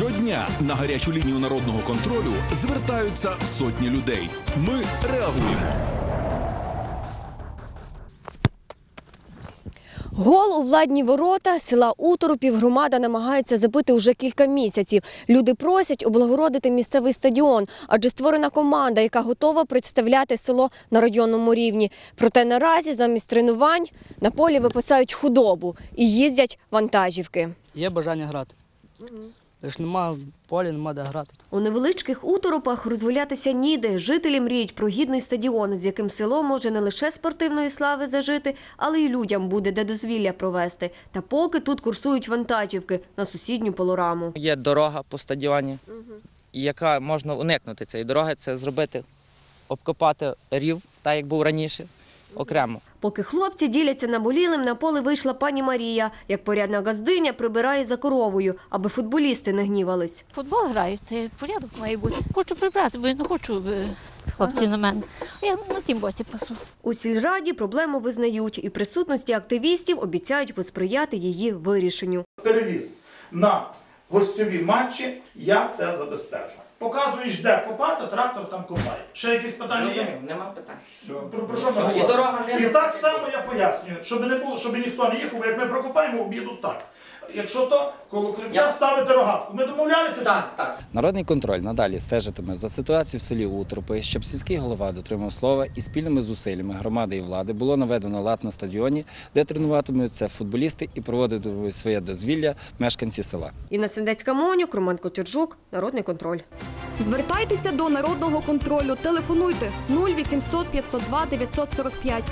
Щодня на гарячу лінію народного контролю звертаються сотні людей. Ми реагуємо. Гол у владні ворота села Уторопів громада намагається забити уже кілька місяців. Люди просять облагородити місцевий стадіон, адже створена команда, яка готова представляти село на районному рівні. Проте наразі замість тренувань на полі випасають худобу і їздять вантажівки. Є бажання грати. Лиш нема поля, нема де грати. У невеличких уторопах розвалятися ніде. Жителі мріють про гідний стадіон, з яким село може не лише спортивної слави зажити, але й людям буде де дозвілля провести. Та поки тут курсують вантажівки на сусідню пилораму. Є дорога по стадіоні, яка можна уникнути цієї дороги, це зробити, обкопати рів, так як був раніше, окремо. Поки хлопці діляться наболілим, на поле вийшла пані Марія. Як порядна газдиня прибирає за коровою, аби футболісти не гнівались. Футбол грають, це порядок має бути. Хочу прибрати, бо я не хочу е, хлопці на мене. Я на тім боці пасу. У сільраді проблему визнають і присутності активістів обіцяють посприяти її вирішенню. перевіз на гостьові матчі, я це забезпечу. Показуєш, де копати, трактор там копає. Ще якісь питання є? нема питань. Все. Про, про що ми Все, і говоримо? дорога не І так само я пояснюю, щоб не було, щоб ніхто не їхав, бо як ми прокопаємо, об'їдуть так. Якщо то коло кривця Я- ставити рогатку. Ми домовлялися чи? Так, так. Народний контроль надалі стежитиме за ситуацією в селі Утропи, щоб сільський голова дотримав слова і спільними зусиллями громади і влади було наведено лад на стадіоні, де тренуватимуться футболісти і проводитимуть своє дозвілля мешканці села. Інна Сендецька Монюк, Роман Котюржук, Народний контроль. Звертайтеся до народного контролю. Телефонуйте 0800 502 945.